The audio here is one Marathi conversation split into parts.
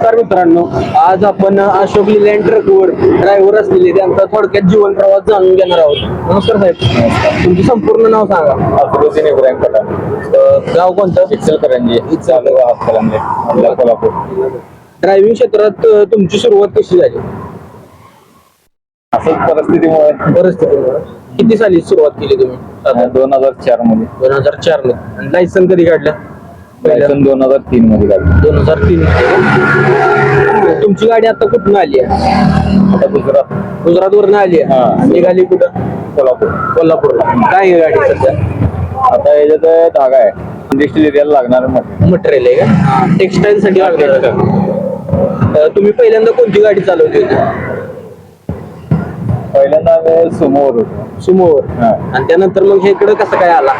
नमस्कार मित्रांनो आज आपण अशोक लिलँड ट्रकवर ड्रायव्हर असलेले त्यांचा थोडक्यात जीवन प्रवास जाणून घेणार आहोत. नमस्कार साहेब. तुमचं संपूर्ण नाव सांगा. अफरोझीन इब्राहिम पठाण. अं, गाव कोणतं? इचलकरंजी. हातकलंजे कोल्हापूर. ड्रायव्हिंग क्षेत्रात अं, तुमची सुरुवात कशी झाली? असंच परिस्थितीमुळे. परिस्थितीमुळे. किती साली सुरुवात केली तुम्ही? साधारण दोन हजार चारमध्ये. दोन हजार चारमध्ये. आणि लायसन कधी काढलं? लायसन दोन हजार तीन मध्ये काढलं दोन हजार तीन. तुमची गाडी आता कुठून आली आहे? आता गुजरात. गुजरात वरून आली हा. आहे निघाली कुठं? कोल्हापूर. कोल्हापूर. काय आहे गाडी सध्या? आता याच्यात धागा आहे. इंडस्ट्रियल एरियाला लागणार मटेरियल. मटेरियल आहे का? टेक्सटाईल साठी अं, तुम्ही पहिल्यांदा कोणती गाडी चालवली होती? पहिल्यांदा आम्ही सुमोवर होतो. सुमोवर हा. आणि त्यानंतर मग हे इकडं कसं काय आला?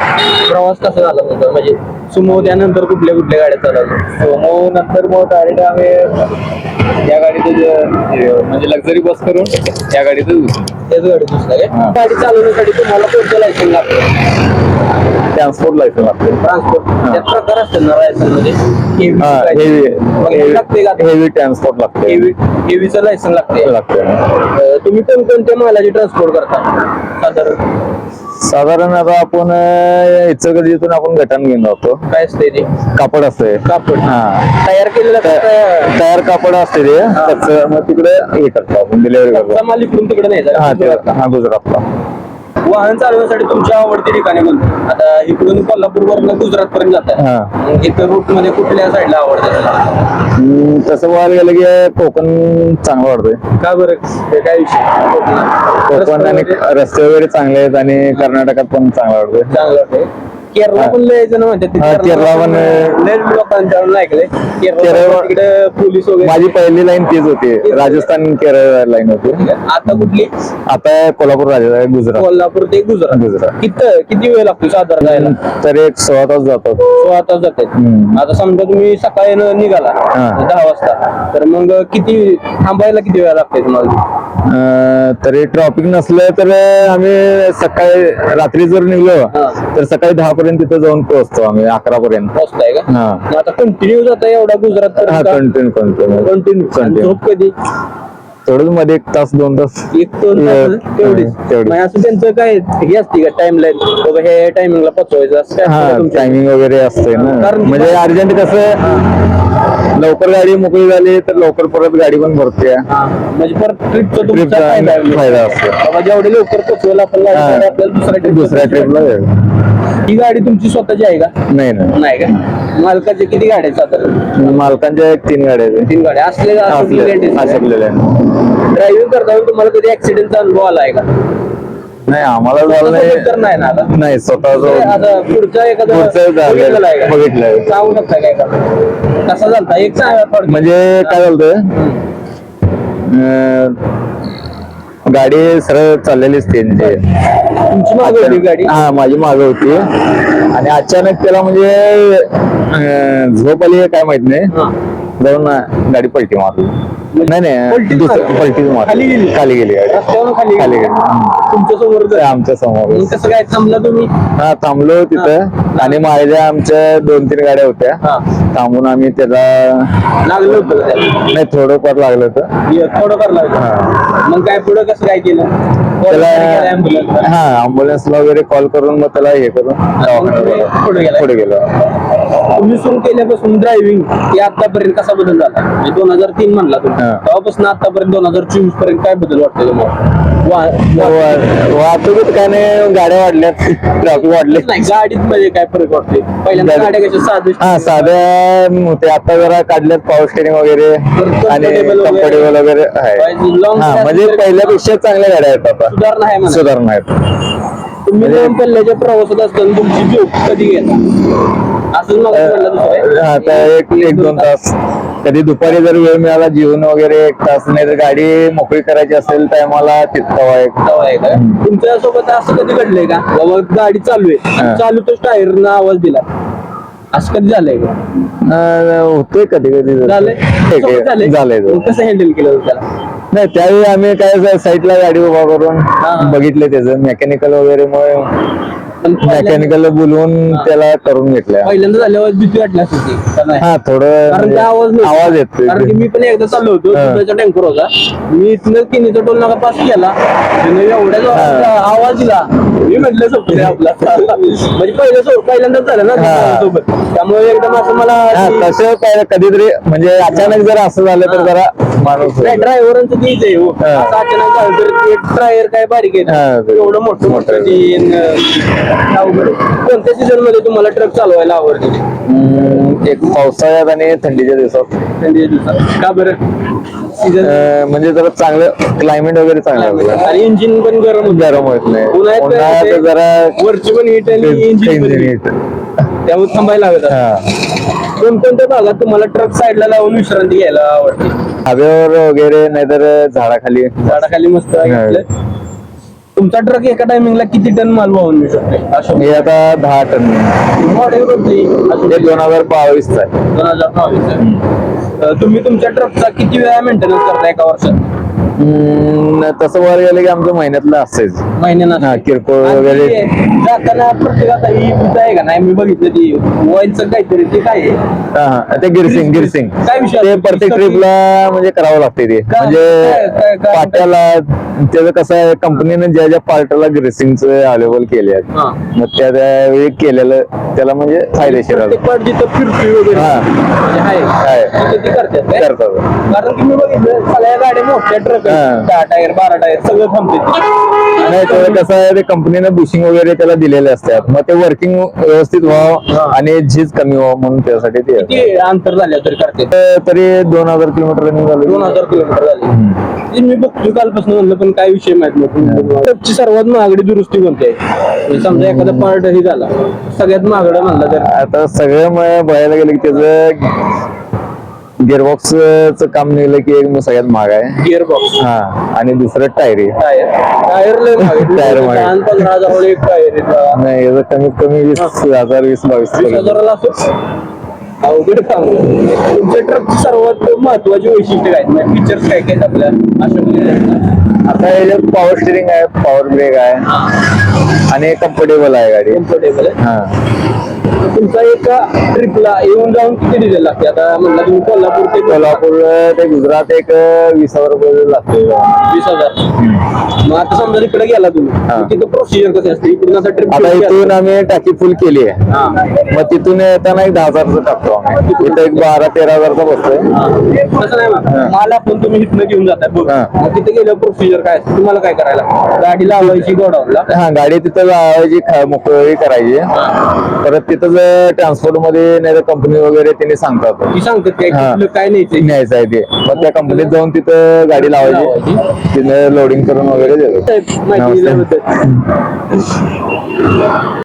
प्रवास कसा झाला तुमचा? म्हणजे सुमो त्यानंतर कुठल्या कुठल्या गाड्या चालवल्या? सोमो नंतर मग डायरेक्ट आम्ही या गाडीत म्हणजे लक्झरी बस करून या घुसलो. तेच गाडी दुसऱ्या काय? हा. गाडी चालवण्यासाठी तुम्हाला कोणतं लायसन लागतं? ट्रान्सपोर्ट लायसन लागते ट्रान्सपोर्ट त्यात प्रकार असतात ना लायसनमध्ये. हेवी लागते का? हेवी ट्रान्सपोर्ट लागते. हेवी हेवीचं लायसन लागते. लागते. अं, तुम्ही कोणकोणत्या मालाची ट्रान्सपोर्ट करता? साधारण. साधारण आता आपण इचलकरंजीतून आपण गटान घेऊन जातो. काय असते ते? कापड असते कापड. हा. तयार केलेलं? तयार कापड असते ते. त्याचं मग तिकडे हे करतो आपण डिलिव्हरी कच्चा करतो माल इकडून तिकडे नाही हा ते. हा गुजरातला. वाहन चालवण्यासाठी तुमच्या आवडती ठिकाणी कोणती? आता इकडून कोल्हापूर वरून गुजरात पर्यंत जात हा. आहे इथं रूटमध्ये कुठल्या साईडला आवडतं तुम्हाला? हम्म, तसं बघायला गेलं की कोकण चांगलं वाटतंय. का बरं? हे काय विषय? कोकणात. कोकण आणि रस्ते वगैरे रस्ते वगैरे चांगले आहेत आणि कर्नाटकात पण चांगलं वाटतंय. चांगलं वाटतंय. केरला पण लय जण म्हणतात केरला पण, लय लोकांच्याकडून ऐकलंय. केरळ- तिकडे पोलीस वगैरे माझी पहिली लाईन तीच होती. राजस्थान केरळ लाईन होती. आता कुठली? आता कोल्हापूर राजा गुजरात. कोल्हापूर ते गुजरात. गुजरात. किती किती वेळ लागतो साधारण जायला? तर एक सोळा तास जातात सोळा तास जाते. आता समजा तुम्ही सकाळी निघाला. दहा वाजता तर मग किती थांबायला किती वेळ लागते तुम्हाला? तरी ट्रॉफिक नसलं तर आम्ही सकाळी रात्री जर निघलो हा. तर सकाळी दहा पर्यंत तिथं जाऊन पोहोचतो आम्ही अकरा पर्यंत पोहोचताय का? हा. मग आता कंटिन्यू जाता एवढा गुजरात हा कंटिन्यू कंटिन्यू कंटिन्यू Continue. झोप कधी? थोडंच मध्ये एक तास दोन तास. एक दोन Yeah. तास तेवढीच. हा, तेवढीच. मग असं त्यांचं काय हे असते का टाइम लाईन बाबा हे टायमिंगला पोहोचवायचं असं काय असतं हा का तुमच्या? टायमिंग वगैरे असते ना. कारण म्हणजे अर्जंट कसं लवकर गाडी मोकळी झाली तर लवकर परत गाडी पण भरते. हा, म्हणजे परत ट्रिपचा तुमचा ट्रिपचा फायदा आहे. फायदा असतो. बाबा जेवढे लवकर आपण हा. तेवढं आपल्याला दुसऱ्या ट्रिप दुसऱ्या ट्रिपला ही गाडी तुमची स्वतःची आहे का? नाही ना नाही का? मालकाचे किती गाड्या आहेत साधारण? मालकांच्या एक तीन गाड्या आहेत. तीन गाड्या. असलेल्या असलेल्या आहेत. ड्रायव्हिंग करताना तुम्हाला कधी ऍक्सिडेंटचा अनुभव आला आहे का? नाही आम्हाला झालं स्वतःचं तर नाही. ना आता? नाही नाही स्वतःच आता पुढचा एखादा पुढचं झालं. बघितलेलं आहे का? बघितलंय. सांगू शकता काय का कसा झालता? एक सांगा थोडक्यात. म्हणजे काय झालं गाडी सरळ चाललेलीच त्यांची तुमची मागे होती गाडी? हा माझी मागे होती. आणि अचानक त्याला म्हणजे अं, झोप आली आहे काय माहीत नाही. हा. जाऊन गाडी पलटी मारली. नाही नाही पलटी दुसरं- मारली? खाली गेली? खाली गेली गाडी. रस्त्यावरून खाली खाली गेली. गेली तुमच्यासमोर ते आमच्यासमोर. मग कसं काय थांबला तुम्ही? हा थांबलो तिथं. आणि माझ्या आमच्या दोन तीन गाड्या होत्या. हा. थांबून आम्ही त्याला लागलं होतं? नाही थोडंफार लागलं होतं. थोडं करला मग काय पुढे कसं काय केलं? त्याला. हा अम्ब्युलन्सला वगैरे कॉल करून मग त्याला हे करून दवाखान्यात पुढे गेला. पुढे गेलो. तुम्ही सुरू केल्यापासून ड्रायव्हिंग ते आतापर्यंत कसा बदल झाला? म्हणजे दोन हजार तीन म्हणला तुम्ही. हा. तेव्हापासून आतापर्यंत दोन हजार चोवीसपर्यंत काय बदल वाटतो तुम्हाला? वा- वा- वा- वाहतुकीत काय नाही गाड्या वाढल्यात. ट्रॅफिक वाढले. नाही गाडीत मध्ये काय फरक वाटतोय? पहिल्यांदा गाडी- गाड्या कशा साधे हा साध्या होते आता जरा काढल्यात पॉवर स्टेरिंग वगैरे आणि comfortable वगैरे. कम्फर्टेबल वगैरे आहे. Long हा म्हणजे पहिल्यापेक्षा चांगल्या गाड्या आहेत आता. सुधारणा आहे म्हणा. सुधारणा आहेत तुम्ही लांब पल्ल्याच्या प्रवासात असताना तुमची झोप कधी घेता असंच मग म्हणलं दुसरं हा, आता एक एक दोन तास. कधी दुपारी जर वेळ मिळाला जीवन वगैरे एक तास नाही तर गाडी मोकळी करायची असेल तर आम्हाला तितका एक. तवा आहे का तुमच्यासोबत असं कधी घडलंय का? बाबा गाडी चालू आहे. चालू तो टायर आवाज दिला. असं कधी झालंय का? अं, होते कधी कधी झालंय सोबत झालंय? मग कसं हँडल केलं होतं त्याला? नाही त्यावेळी आम्ही काय साईडला गाडी उभा करून. बघितले त्याचं मेकॅनिकल वगैरे पहिल्यांदा- मेकॅनिकल बोलवून त्याला करून घेतल्या पहिल्यांदा झाल्यावर भीती वाटली असेल ती का नाही? हा थोडं कारण म्हणजे आवाज. आवाज येतोय कारण की मी पण एकदा चाललो होतो हा. दुधाचा टँकर होता मी इथनं किनीचा टोल नाका पास केला त्याने एवढ्या जोरात आवाज दिला मी म्हटलं सोपते आपला म्हणजे पहिलं सो- पहिल्यांदाच झालं ना हा. सोबत त्यामुळे एकदम असं मला हा तसं काय कधीतरी म्हणजे अचानक जर असं झालं तर जरा माणूस नाही ड्रायव्हरांचं तीच आहे हो. हा. असं अचानक झालं तर टायर काय बारीक हा, आहे ते- एवढं मोठं मोठं. मोठं ती अं, अवघड आहे. कोणत्या सीझनमध्ये तुम्हाला ट्रक चालवायला आवडते? हम्म, एक पावसाळ्यात आणि थंडीच्या दिवसात. थंडीच्या दिवसात. का बरं? सीझन अं, म्हणजे जरा चांगलं क्लायमेट वगैरे चांगलं असतं. आणि इंजिन पण गरम होतं. गरम होत नाही. उन्हाळ्यात उन्हाळ्यात ते- जरा वरची पण हीट आणि इंजिन पण heat. त्यामुळे थांबायला लागत हा. कोणकोणत्या भागात तुम्हाला ट्रक साईडला लावून विश्रांती घ्यायला आवडते? हवेवर वगैरे नाहीतर झाडाखाली. झाडाखाली मस्त तुमचा ट्रक एका टायमिंगला किती टन माल वाहून नेऊ शकतो अशोक हे आता दहा टन. मॉडेल कोणती? हे दोन हजार बावीस आहे. दोन हजार बावीस तुम्ही तुमच्या ट्रकचा किती वेळा मेंटेनन्स करता एका वर्षात? हम्म, तसं वर गेलं की आमचं महिन्यातलं असेच. महिन्यानं हा, किरकोळ आणि वगैरे. ते जाताना प्रत्येकात ही बुद्ध आहे का नाही? मी बघितलं ती. ऑइलचं काहीतरी ते काय आहे? हा, हा. ते गिरसिंग गिरसिंग काय विषय ते असतो? प्रत्येक ट्रिपला म्हणजे करावं लागते ते. काय- म्हणजे काय- काय- काय- पाट्याला त्याचं कसं आहे कंपनीने ज्या ज्या पार्टला ग्रेसिंगच अवेलेबल केले आहेत. मग त्या त्यावेळी केलेलं त्याला म्हणजे फायदेशीर. म्हणजे करतात काय? करतात. कारण की मी बघितलं सगळ्या गाड्या मोठ्या ट्रक. दहा टायर बारा टायर सगळं थांबते नाही तर कसं आहे ते कंपनीने बुशिंग वगैरे त्याला दिलेले असतात. मग ते वर्किंग व्यवस्थित व्हावं. आणि झीज कमी व्हावं म्हणून त्यासाठी ते अंतर झाले तरी करते तर दोन हजार किलोमीटर रनिंग दोन हजार किलोमीटर झाले. ते मी बघतो कालपासून म्हणलं पण काय विषय माहीत नव्हतं सर्वात महागडी दुरुस्ती कोणती आहे? म्हणजे समजा एखादा पार्ट ही झाला सगळ्यात महागडा म्हणलं तर? आता सगळं बघायला गेलं की त्याचं गिअरबॉक्सच काम निघलं की एक सगळ्यात महाग आहे. गिअर बॉक्स हा आणि दुसरं टायरी टायर. टायर लय. टायर महाग पंधरा हजार एक टायर. नाही कमीत कमी वीस हजार वीस बावीस हजाराला असो? अवघड काम तुमच्या ट्रकची सर्वात महत्वाची वैशिष्ट्य काय? फीचर्स काय काय आपल्या अशा आता याच्यात पॉवर स्टिअरिंग आहे पॉवर ब्रेक आहे आणि कम्फर्टेबल आहे गाडी. कम्फर्टेबल आहे? हा. तुमचा एका ट्रिपला येऊन जाऊन किती डिझेल लागते? आता म्हणलं तुम्ही कोल्हापूर ते कोल्हापूर ते गुजरात एक वीस हजार रुपये लागते. वीस हजार. मग आता समजा तिकडे गेला तुम्ही हा. तिथं प्रोसिजर कसं असते? इकडून आता ट्रिप आता इथून आम्ही टाकी फुल केली आहे. हा. मग तिथून येताना एक दहा हजारचं टाकतो. आम्ही इथं एक बारा तेरा हजारचा बसतोय. तसं नाही मग माल आपण तुम्ही इथनं घेऊन जाताय बघ हा. मग तिथे गेल्यावर प्रोसिजर काय असते? तुम्हाला काय करायला? गाडी लावायची गोडाऊनला? हा गाडी तिथं लावायची ख- मोकळी करायची. परत तिथं ट्रान्सपोर्टमध्ये नाही तर कंपनी वगैरे त्यांनी सांगतात. ती सांगतात काय हा. कुठलं काय न्यायचंय न्यायचं आहे ते. मग त्या कंपनीत जाऊन तिथं गाडी लावायची. तिथं लोडिंग करून वगैरे देतो साहेब, माहिती नमस्ते. दिल्याबद्दल.